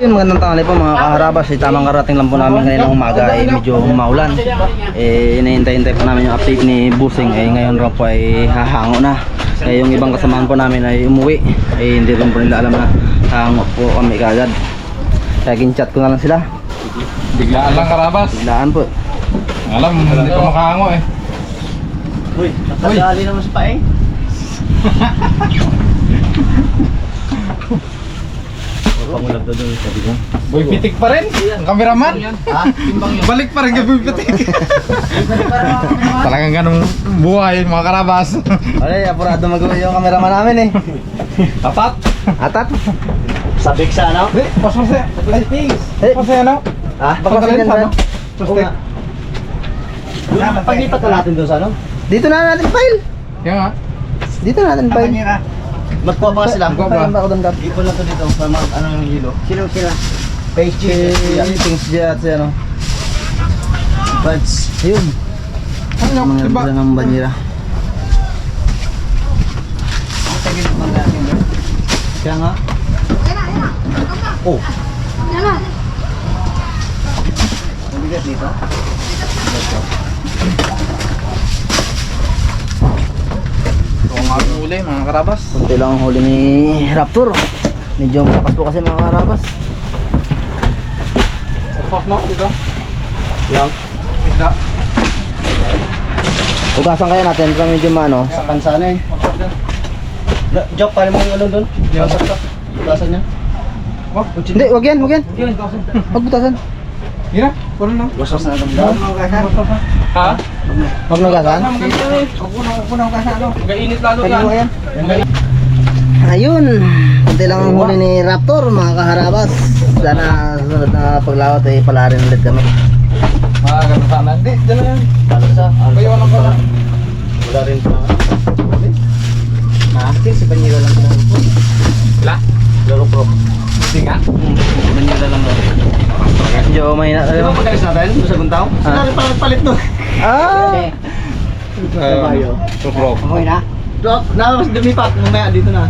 Yun, magandang tanghali po mga kaharabas. Eh, tamang karating lang po namin kaninang umaga ay medyo maulan. Eh, inahintay-hintay po namin yung update ni Busing. Eh, ngayon raw po ay hahango na. Eh, yung ibang kasamahan po namin ay umuwi. Eh, hindi rin po nila alam na hahango po kami kagad. Kaya kin-chat ko na lang sila. Biglaan lang karabas. Biglaan po. Alam, hindi ko makahango eh. Uy, nakadali naman sa paeng. Pangulab na doon sabi ko. Boy pitik pa rin. Ang kameraman. Balik pa rin kay Boy pitik. Talagang ganun buhay mga karabas. Alay, apurado magawa yung cameraman namin eh. Tapat. Atat. Sabik sa ano? Eh, pas mo siya. Ay, Eh, pas siya ano? ah, Baka sa ano? Plastic. Paglipat na natin doon sa ano? Dito na natin file. Yan nga. Dito na natin file. Magkuha pa sila. Magkuha ako doon, Kap? Ipon lang to dito para mag ano yung hilo. Sino sila? Cheese. Things Jet, si ano. Buds. Ayun. Ano, Mga diba? ng banyera. Kaya nga. Oh. Mabigat dito. Ito ang aming uli mga karabas. Kunti lang ang huli ni Raptor. Medyo malakas po kasi mga karabas. Pas no, dito. Lang. Isda. Ugasan kaya natin para medyo maano. Sa kansana eh. Da- Joke, pala mo yung ano doon? Yan. Butasan niya. Oh, Hindi, wag yan, wag yan. Wag butasan. Yun na, puno na. Wasos na lang. Ha? Huwag mo na, huwag mo na kasi ano. Gainit lalo yan. Ayun. Kunti lang ang huli ni Raptor, mga kaharabas. Sana sunod na paglawat ay pala rin ulit kami. Ah, ganun sana. Hindi, dyan na yan. Balsa. Kayo lang pala. Wala rin pa. Ha? Si Banyera lang ko. Wala? Loro pro. Hindi nga. Banyera lang daw. Medyo mahina Di ba magalis natin? Sa Guntaw? Ah. Sinabi pa palit doon. Ah! Kabayo. Supro. Okay na? Doc, na mas dumipat. Mamaya dito na.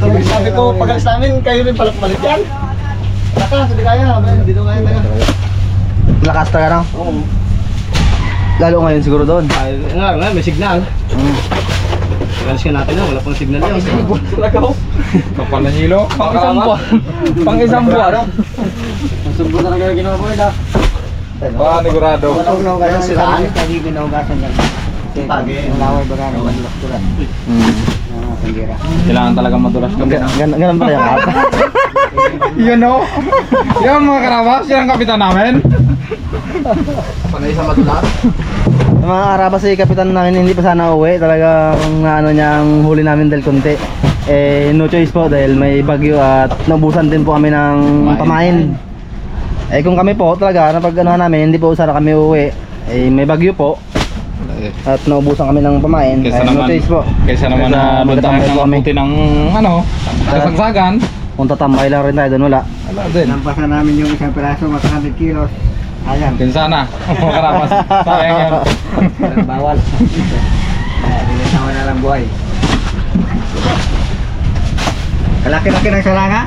Sabi, sabi ko, pag alis namin, kayo rin pala palit yan. Taka, sabi kaya. Dito kaya tayo. Lakas talaga no? Oo. Lalo ngayon siguro doon. Ay, nga, nga, may signal. Mm. Alis ka natin na, wala pang signal yun. Talaga ko. Kapal na hilo. Pang isang buwan. Pang isang buwan. Ang sumbo talaga yung ginawa ko ito. Panigurado. Wala ko na ugasan sila. Hindi binaugasan yan. Pagi. Laway baga ng lakturan. Mm. Kailangan talaga madulas gan- ganun pala yung kap. Yun o. Yan mga karabas. Yan ang kapitan namin. Panay sa madulas. Yung mga karabas si kapitan namin hindi pa sana uwi. Talagang ano niya ang huli namin dahil konti. Eh no choice po dahil may bagyo at naubusan din po kami ng Pamain. Eh kung kami po talaga napag ano namin hindi po sana kami uwi. Eh may bagyo po at naubusan kami ng pamain. Kaysa Kaya no naman, choice po. kaysa naman na doon tayo magtatambay ng po kami. ng ano, kasagsagan. Kung tatambay lang rin tayo doon wala. Wala din. Nampasan namin yung isang piraso, mga 100 kilos. Ayan. Din sana. Mga karabas. Sayang yan. Bawal. Dinasawa na lang buhay. Kalaki-laki ng salanga.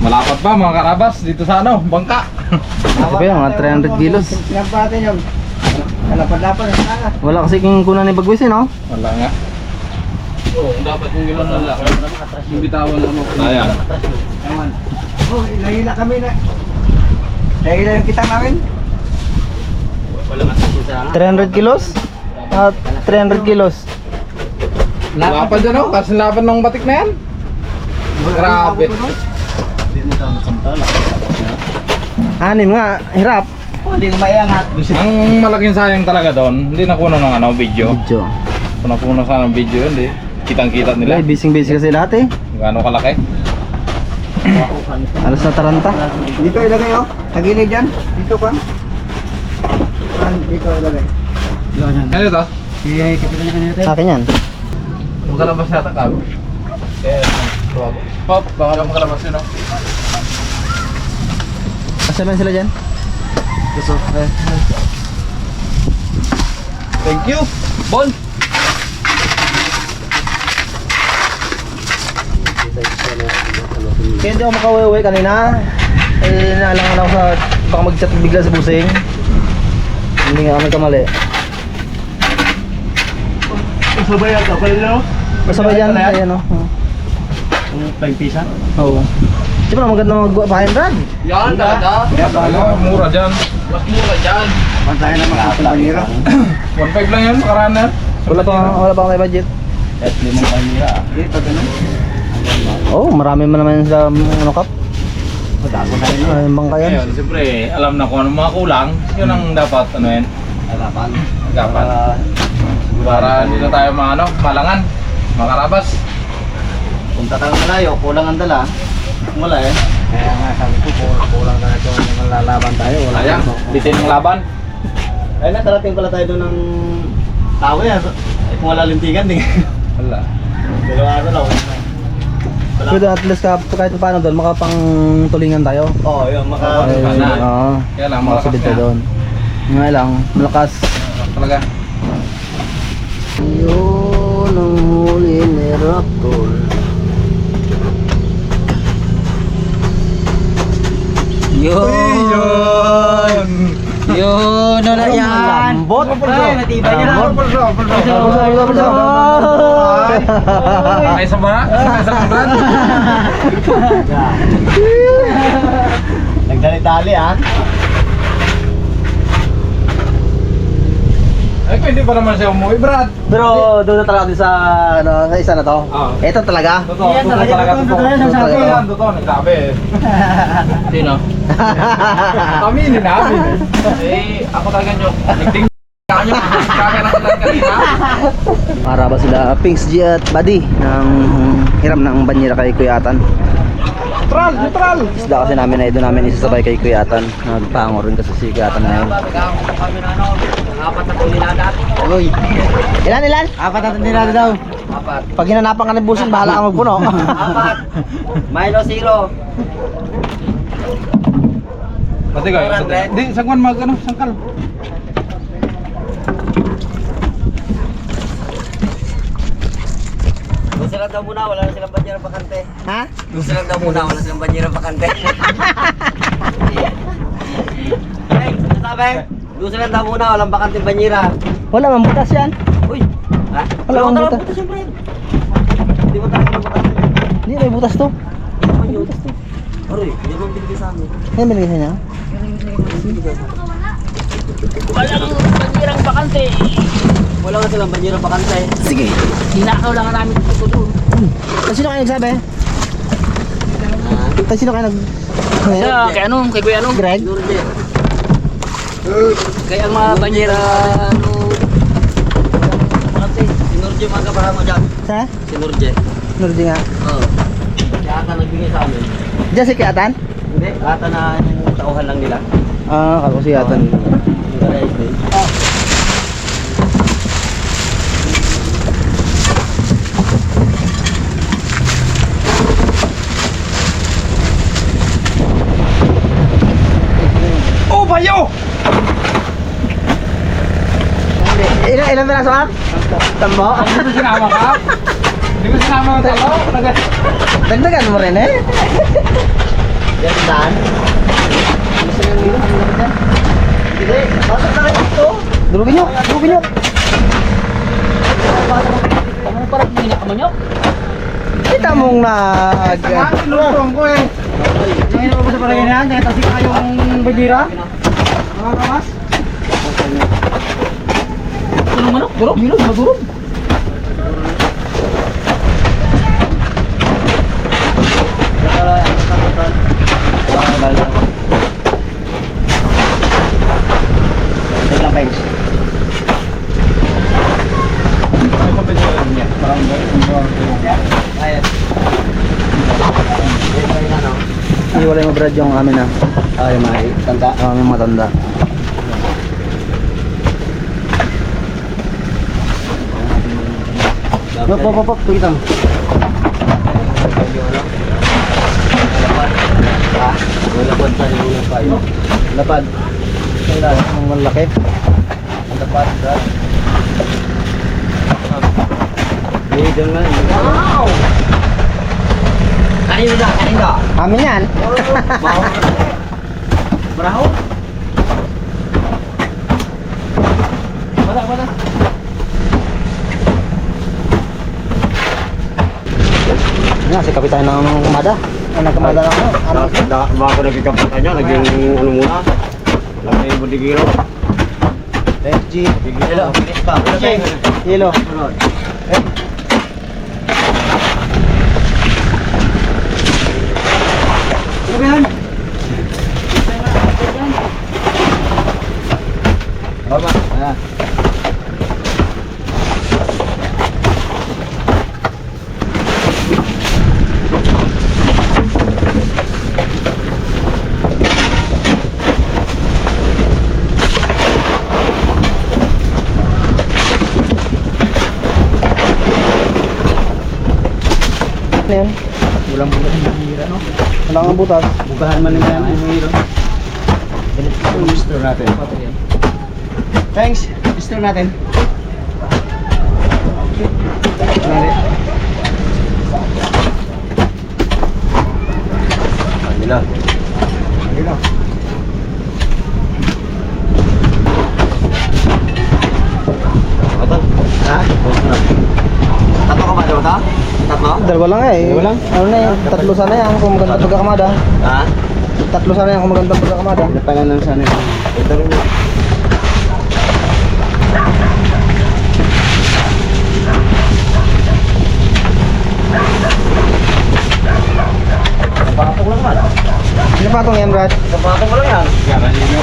Malapat pa mga karabas dito sa ano, bangka. Ito pa yun, mga 300 kilos. Sinampatin yung kalapad-lapad ng salanga. Wala kasi kung kunan ni Bagwis eh no? Wala nga. Oo, dapat yung gano'n nila. Yung bitawan na mo. Sayang. Ewan. Oh, nahila kami na. Nahila yung kitang namin. 300 kilos? At 300 kilos. Lapad dyan o, kasi lapad ng batik na yan. Grabe. Anim nga, hirap. Oh, hindi ko maiangat. Ang malaking sayang talaga doon, hindi nakuha ng ano, video. Medyo. Kung nakuha sana ng video, hindi. Kitang-kita Nila. nila. Busy busy kasi lahat eh. Gaano kalaki. Alas na taranta. Dito ilagay oh. Tagilid dyan. Dito pa. Saan? Dito ilagay. Ano ito? Sige, kapitan niya kanina Sa akin yan. Makalabas yata ka. Eh, tuwag. Pop, baka lang makalabas yun o. Asa ba sila dyan? Gusto. Eh. Thank you, Bon. Kita isa na ano Kaya hindi ako makauwi kanina. Eh, naalangan ako sa... Baka mag-chat bigla sa busing. Hindi nga kami kamali. Sabay ang kapal no? Masabay yan. Ayan o. Pagpisa? Oo. Di ba maganda mag-behind run? Yan, dada. Yan, dada. Mura dyan. Mas mura dyan. Pantayan na mga kapalangiro. 1.5 lang yan, makaraan na. Wala pa, wala pa akong may budget. At limang panira. Dito ganun. Oh, marami man naman sa ano kap. Madago na rin. Ay, bangka yan. Ngayon, siyempre, alam na kung ano mga kulang. Yun ang dapat, ano yan, Halapan. agapan. Para Para hindi na tayo mga ano, malangan, makarabas. punta tayo malayo, kulang ang dala. Wala eh. Kaya nga sabi ko, kulang na ito yung lalaban tayo. Sayang, bitin ng laban. Ay nakarating pala tayo doon ng ah. Eh, kung wala lintigan din. Wala. Dalawa araw lang. Wala. Pero at least ka, kahit paano doon, makapang tulingan tayo. Oo, yun. Maka... Oo, Ay, na. Oo. Kaya lang, Makasabit malakas ka doon. Nga lang, malakas. Talaga. Yun ang huli ni Rockol. Yun! Yun! Ano yan? Lambot! Ay, natibay niya pulso, Pulso, pulso, pulso. May isa ba? May brad? Nagdali-dali ah. Ay, pwede pa naman siya umuwi, brad. Pero doon na talaga din sa, ano, sa isa na to. Oo. Ito talaga. Totoo, Yan, totoo talaga, talaga, totoo, totoo. totoo, Totoo sasabi. yan, totoo, nagsabi eh. Sino? Aminin na, aminin. Eh, ako talaga nyo. Nagting nyo. Kaya na kanina. Para ba sila Pinks G at Buddy ng hiram ng banyera kay Kuyatan. Neutral, neutral. Isda kasi namin na ito namin isasabay kay Kuyatan. Nagpango rin kasi si Kuyatan na yun. Uy. Ilan ilan? Apat na nila daw. Apat. Pag hinanapan ka ng busin, bahala ka magpuno. Apat. Minus zero. Pati kayo, pati. Di, sagwan mag, ano, sangkal. Gusto lang daw muna, wala na silang banyera bakante. Ha? Gusto lang daw muna, wala silang banyera bakante. Hey, sabi? Gusto lang daw muna, walang bakante banyera. Wala man butas yan. Uy! Ha? Wala mo butas. butas. Hindi mo ng bakante. Hindi may butas to. Hindi mo yun. Aroy, hindi mo binigay sa amin. Ano binigay sa niya? Walang banyerang bakante. Wala nga silang banyera bakante. Sige. Hinakaw lang namin ito doon. Kasi sino kayo nagsabi? Kasi sino kayo nag... Kaya, kay ano, kay Kuya ano? Greg? Nurje. Kaya ang mga banyera, ano, Bakante. Si Nurje mga kabahan mo dyan. Sa? Si Nurje. Nurdi nga. Oo. Kaya ata nagbigay sa amin. Diyan si Kuyatan? Hindi, ata na yung tauhan lang nila. Ah, ako si eh. Oh, Ilan, ilan piraso ka? Tambo? Hindi ko sinama ka? Hindi ko sinama ng talo? Dagdagan mo rin eh. Yan saan? Hindi. Pasok na kayo dito. Durugin nyo, durugin nyo. ano parang minakamanyo? Kita mong nag... Saan? Lutong ko eh. Ngayon ako sa parang yan, tasik kayong bajira. Mga kamas? Tulong manok, durog, yun, madurog. Wait lang, Pens. Ano pa pwede niya? Parang Iwalay mo Brad yung amin na. Ay, may tanda. Ah, may matanda. Pop, pop, pop, kita mo. Wala pa tayo kayo. Lapad. Wala, ang malaki. Dapat, Brad. Eh, doon nga. Ay, Kanino na? Kanino? Amin yan. Braho? Wala, wala. Yan, si kapitan ng kumada. Ang nagkamada lang ako. Ano? Baka ko nagkikapunta niya, naging ano muna. Naging budigiro. FG. Hello. Hello. Ano yan? Walang butas ng hira, no? Wala kang butas. Bukahan man nila yan ang hira. Store natin. Thanks. Store natin. Nari. Kanila. Dito. Ito. Ha? Tatlo ka ba dito? Tatlo? Dalawa lang eh. Dalawa lang? Ano na yan? Tatlo sana yan kung maganda pagkakamada. Ha? Tatlo sana yan kung maganda pagkakamada. Napalan lang sana. Ito rin yun. Napakapok lang man. Sino pa itong yan, Brad? Napakapok mo lang yan. Yan, silo.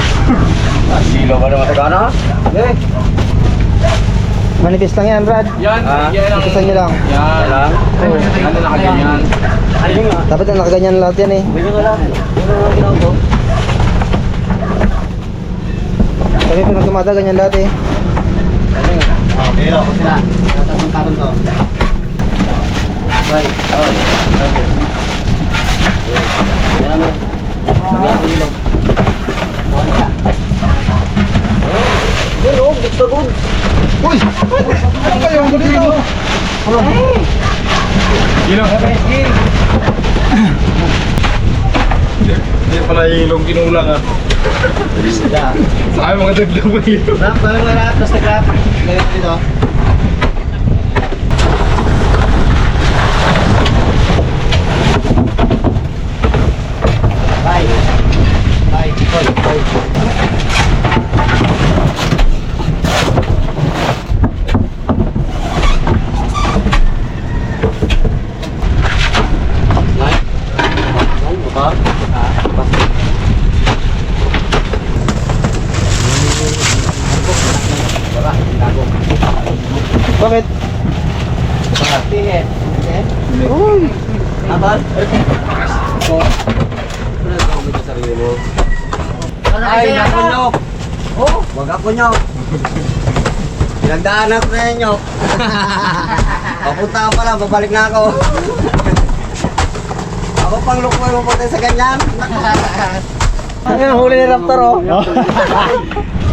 Silo ba naman tagana? Eh. Manipis lang yan, Brad. Yan, Ah, yan ang... Ipisan nyo lang. Yan. lang. Ano nakaganyan? Ano nga? Dapat na nakaganyan lahat yan eh. Bigyan ko lang. Ano lang ginawa ko? Sabi pinagkamada, ganyan lahat eh. Okay, ako sila. Tatatang karon to. Right. Oh. Okay. Yan ano. Yan oh, gusto ko. Ano kayo? Ano dito? Gino. Hindi pala ilong kinulang ah. Sa mga dagdag yun. Rap, parang may rap. Basta rap. Ganito dito. Bye. Bye. Bye. Bye. Ano ba? Bakit? Tingin. Uy! Abal? Oh. Ano ka kumita sa sarili mo? Ay, naku nyok! Oh, wag ako nyok! Ko na yan nyok! Papunta ka pala, babalik na ako! ako pang lukoy mo puti sa ganyan! Ang huli ni Raptor oh.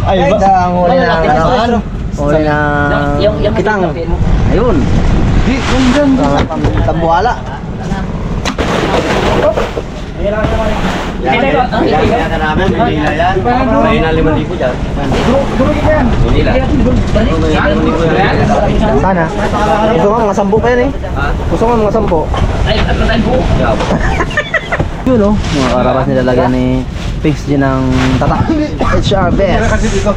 Ay, Ay, ba? ang huli na ano. na? Huli na Yung- yung kitang. yung- Ayun. Di, yung dyan. Tambuhala. Yan, yan, yan, ka namin, na yan. May na limang libo dyan. Na. Na yan. Sana. Gusto nga mga sampu pa yan eh. Ha? Gusto nga mga sampu. Ay, at tayo po. Yaw. Yun oh. Mga karabas nilalagyan ni Pigs din ng tata. Best. Kasi dito.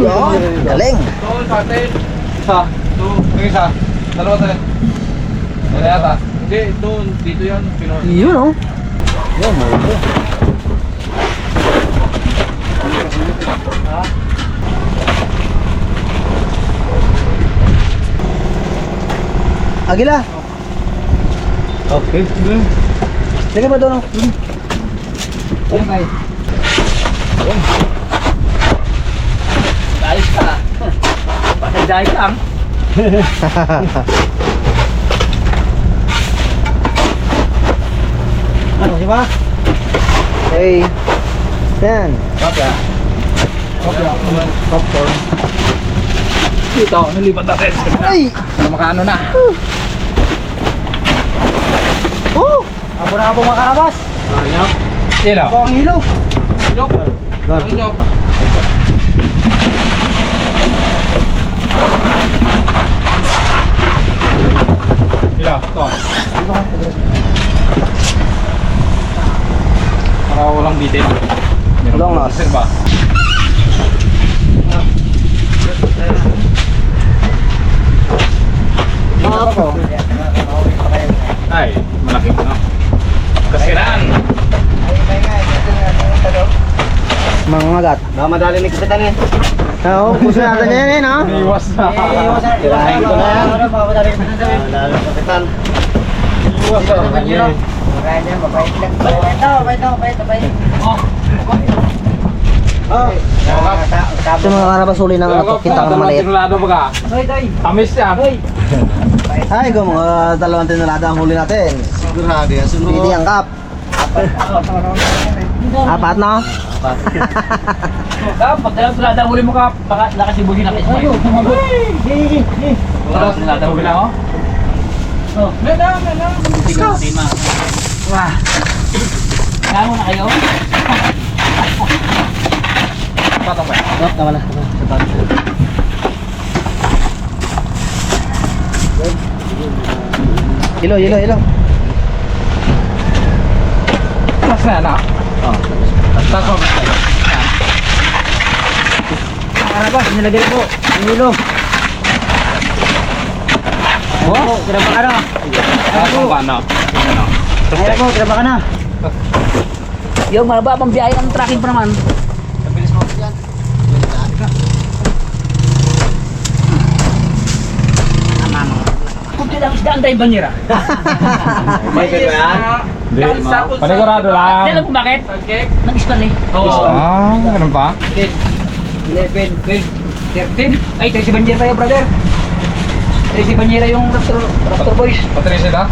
Yun. Galing. Isa. Two. Isa. Dalawa tayo. Wala yata. Hindi, doon. Dito yan. Pinoy. Yun oh. Yun, mahuli. Agila. Okay. Lagyan mo doon oh. Okay. Ayos ka. Patay lang. Ano, ba? Hey. Yan. Okay. Popcorn. Dito, nalipat natin. Ay! Para makaano na. Oh! Abo na abo mga karabas. Sino? Ako ang hilo. Ilok. Ilok. Ila, to. Walang bitin. Walang nas. Sir ba? Ay, malaki na. Kasiraan. Mga ngagat. Baka madali ni kapitan eh. Oo, puso natin yan eh, no? Iwas na. Tirahin ko na yan. Madali ni kapitan. Iwas na. Oh. Ito mga karabas huli ng ano, kita ng maliit. Tinulado ba ka? Tamis yan. Ay, ikaw mga dalawang tinulada ang huli natin. Sigurado yan. Sunod. Hindi ang kap. Apat no? Kap, pag dalang sulada huli mo ka, baka nakasibuhin na kayo. Ayaw, tumagot. Dalang sulada huli na ako. Oh. Mena, mena. Lima. Wah. Kaya mo na kayo? Patong ba? Oh, tama na. Hilo, hilo, hilo. Mas na na. Oh. Tapos mo ba tayo? Karabas, nilagay po. Hilo. Oh, kira pa na. Tapos ba na? Ano? Kaya mo, kira pa ka na. Yung mababang biyahe ng tracking pa naman. Kunti lang isda ang dahil banyera. May ba yan? Hindi. Panigurado lang. Alam mo bakit? Nag-ispan eh. Ah, ganun pa? 11, 12, 13. Ay, 13 banyera tayo, brother. 13 banyera yung Raptor, Raptor Boys. Patricia da?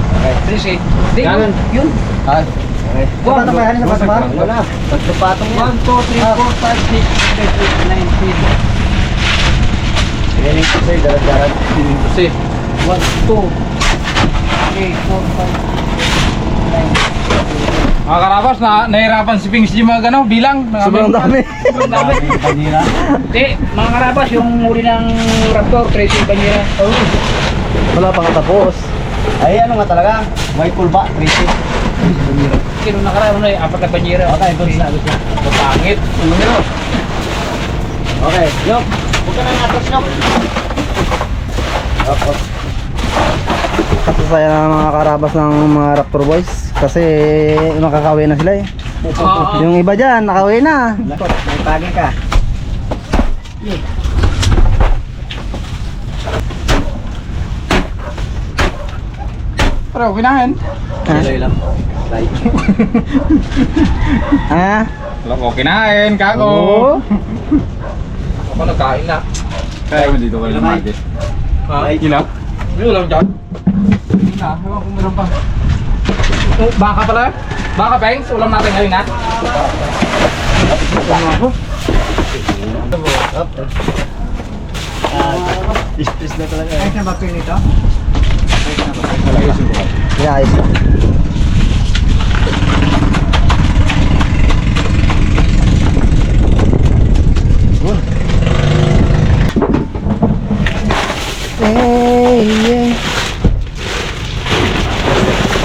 13. Hindi, Ganun. yun. Ay. Sa patong ba yan? Sa ba? Wala. Tatlo patong yan. 1, 2, 3, 4, 5, 6, 7, 8, 9, 10. Galing ko sa'yo. Darat-darat. Kasi, 1, 2, 3, 4, 5, mga karabas, na, nahirapan si Pings Jim ano, bilang. ng Sobrang dami. Dami. Hindi, mga karabas, yung huli ng Raptor, 13 banyera. Wala pa nga tapos. Ay, ano nga talaga? May pulba. Crazy. Kino nakaraan na eh, apat na banyera. Okay, good na. Good na. Pangit. Okay. Yok. Huwag ka na natos, Yok. Tapos. Kasasaya na mga karabas ng mga Raptor Boys. Kasi nakakawi na sila eh. Oo. Yung iba dyan, nakauwi na. May pagi ka. Pero, kinain. Ha? lang. Ha? Wala ko, kinain, kako. Oo. Ako nagkain na. Kaya mo dito kayo market. Ha? Ina? May ulam dyan? Ina, ewan kung meron pa. Oh, baka pala? Baka, Pengs? Ulam natin ngayon na? Distress na talaga. Ay, na ba nito? Yeah, ayos lang. Hey, yeah.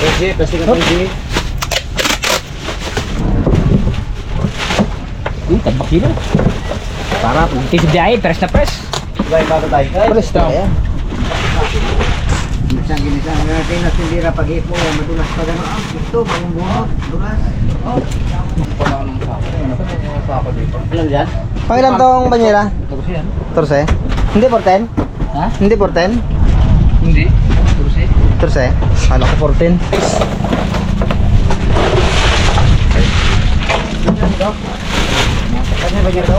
Pwede, pwede ka pwede. Uy, tabak kilo. Para, tis biyahe, press na press. Palis na. Minsan ginisan natin na sindira pag-ipo, madulas pa gano'n. Ah, gusto, bagong bunot, dulas. Wala ko ng sako. Ano dito? Alam yan? Pangilan tong banyera? Tapos yan. Torse? Hindi por 10? Ha? Hindi por 10? Hindi. Tursi. Torse? Kala ko por 10. Kasi ba niya to?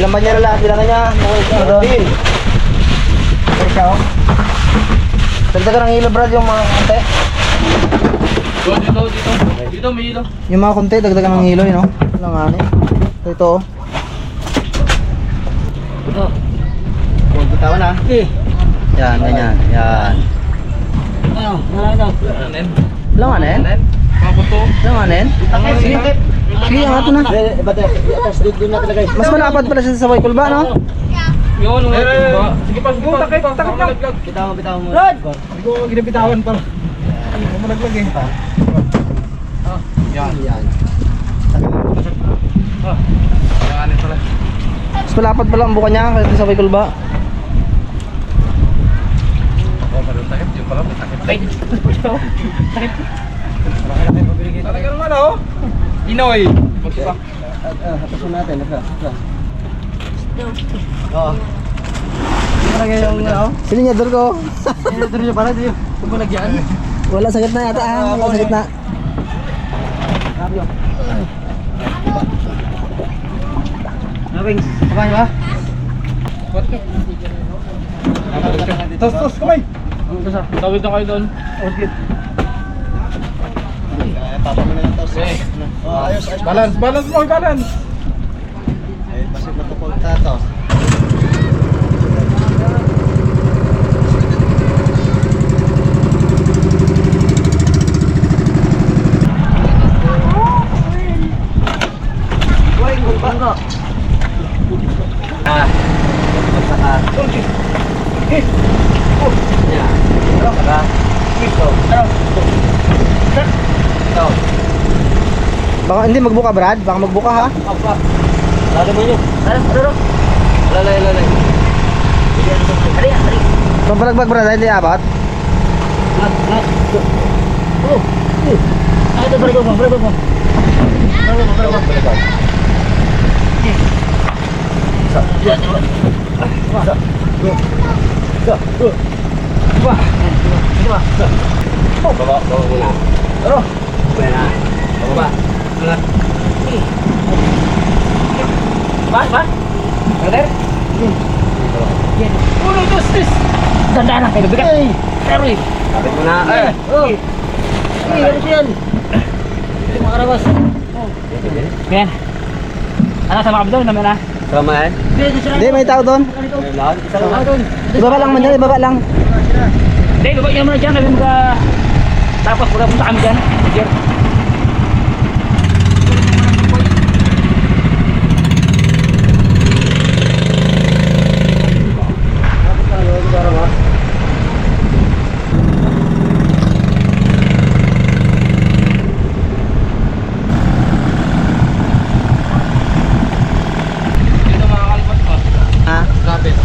Ilang banyera lahat? Bilangan niya. Din. Ikaw? Dagdagan ng hilo brad yung mga konti. Dito, dito, dito. Dito, may ilo. Yung mga konti, dagdagan ng hilo yun, no? Ilang ano eh. Ito, ito. oh. Huwag bitawan ha. Yan, ganyan. Yan. Langanin? Kabuto. Langanin? Sige. Sige, angat mo na. Eh, ba't eh, tapos dito na. Mas malapad pala siya sa Waykul ba, no? Yun, wala ba? Sige pa, sige pa. Takit, takit lang. Bitawan, bitawan mo. Rod! Hindi ko ginabitawan pa. Hindi ko malaglag eh. Ah, yan. Yan. Ah, yan pala. Mas malapad pala ang buka niya kaysa sa Waykul ba? Oh, meron takip. Yun pala, may takip. Ay, Talaga naman oh. Inoy. Magpa. Hatasun natin. Ito. Ito. Oo. Talaga yung ano? Sininyador ko. Ito niyo para dito. Tumulagyan. Wala sa gitna yata ah. Wala sa gitna. Nabing, kumain ba? Tos, tos, gusto. Tawid na kayo doon. Okay. Yung tos. Okay. Oh, ayos, ayos. Balance, balance balance. Ay, pasip na ito po tato. Ah. Magsaka. Yan. Saka. Ito. Ito. Baka hindi magbuka Brad, baka magbuka ha. Apa? Lalo mo yun. Ano? Ano? Lalay, lalay. Hari, hari. Mabalagbag Brad, hindi abot. Nat, nat. Oh. Ah, ito, balik mo, balik mo. Balik mo, balik mo, balik mo. Baba, baba muna. Ano? Pwede na. Baba. Ba, ba? Brother? Uno, dos, tres. Dandahan lang kayo, bigat. Pero eh. Kapit mo na. Eh. Oh. Ay, ano siya yan? Makarabas. Yan. Ano sama kami doon? Namin na. Sama yan? Hindi, may tao doon. Isa lang. Ibaba lang man yan, ibaba lang. Hindi, baba yan muna dyan. Tapos punta kami dyan. Jer. Dito makakalipat pa. Ha? Lapit.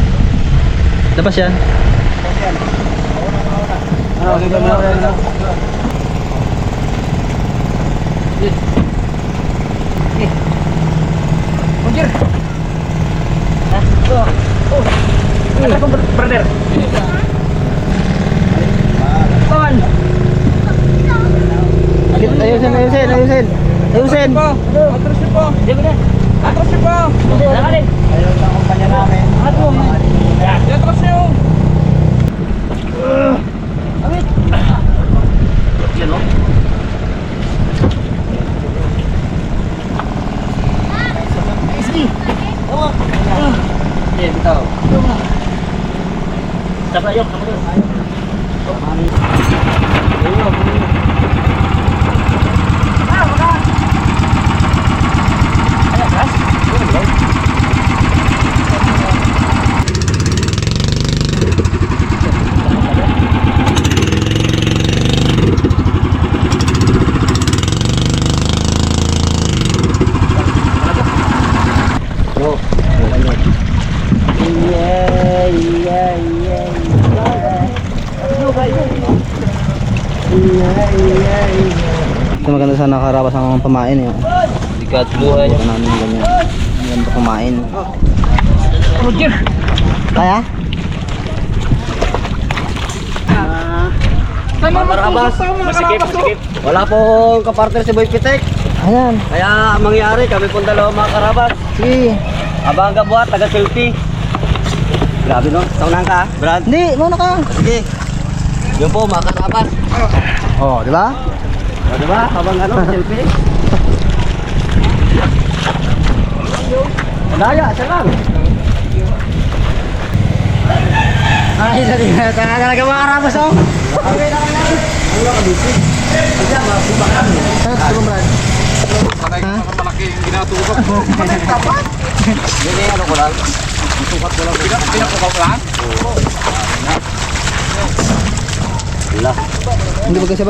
Labas yan. Ano, sige mo na. Jer. Ano ko, brother? Kawan. Ayusin, ayusin, ayusin. Ayusin. Atras niyo po. Diyan ko na. Atras niyo po. Lakalin. Ayun ang kumpanya namin. Ato. Atras niyo. Yan o. Sige, bitaw. Tapa yok, tapa yok. Go. Yeah, yeah, yeah, yeah. Yeah, yeah, yeah. Ito maganda sana nakarapas ang pamain eh. Sikat buhay Buka namin ganyan. Maganda pamain. Oh, Jer. Kaya? Tama mo Makarabas. Masikip, masikip. Wala pong kapartner si Boy Pitek. Ayan. Kaya ang mangyari, kami pong dalawa mga karabat. Sige. Abang ka buhat, taga selfie. Grabe no, saunahan ka, Brad. Hindi, muna ka. Sige. Yun po, mga karabat. Oh, di ba? O, diba? Habang ano, selfie. Madaya, isa lang. Ay, dali na. Taka talaga mga karabas oh. Sanay ka naman malaki yung ginatutok mo. Sanay ka pa? Yan eh, ano ko lang. Pinapukap lang? Hindi ba kasi?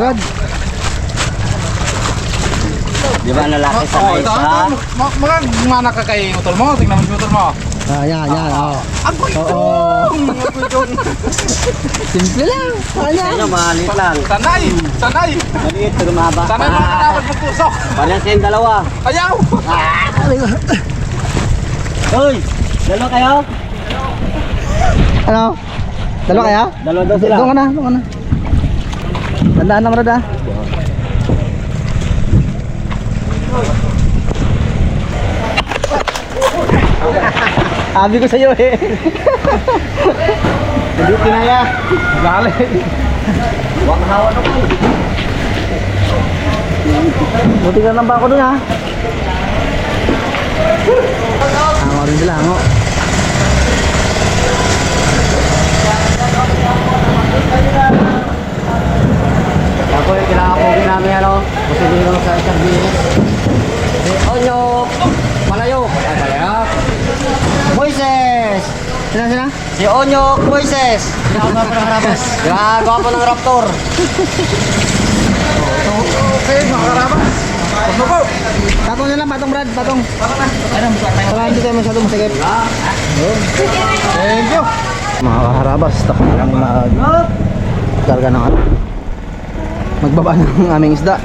Di ba lalaki sa Oh. Ma- Mga gumana ka kay utol mo. Tingnan mo yung utol mo. Ah, yan, yan. Oh. Agoy Oo. dong! Agoy dong! Simple lang. Kanya. Ano, malit lang. Sanay! Sanay! Maliit pero mahaba. Sanay mga kalaban ng puso! Parehas kayong dalawa. Ayaw! Hoy! Dalawa kayo? Ano? Dalawa kaya? Dalawa daw sila. Doon ka na, doon ka na. Tandaan na marad ah. Abi ko sa'yo eh. Hindi kinaya. Dali! Buti ka lang ba ako dun ha? Ako rin sila, ako. Ako yung kinakapugin namin ano. Kasi dito sa isang bilis. Si Onyok! Malayok! Ay, malayok! Moises! Sila sila? Si Onyok Moises! Pa ng harabas. Gagawa po ng Raptor. Okay, mga ko! Patong na lang, patong Brad, patong. Para hindi tayo masyadong masigit. Thank you! Mga kaharabas, tak na kami mag karga ng ano. Magbaba ng aming isda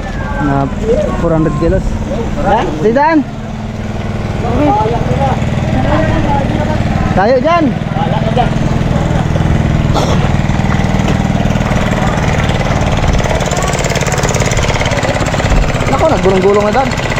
na 400 kilos. Sidan! Tayo dyan! Nako, naggulong-gulong na dad.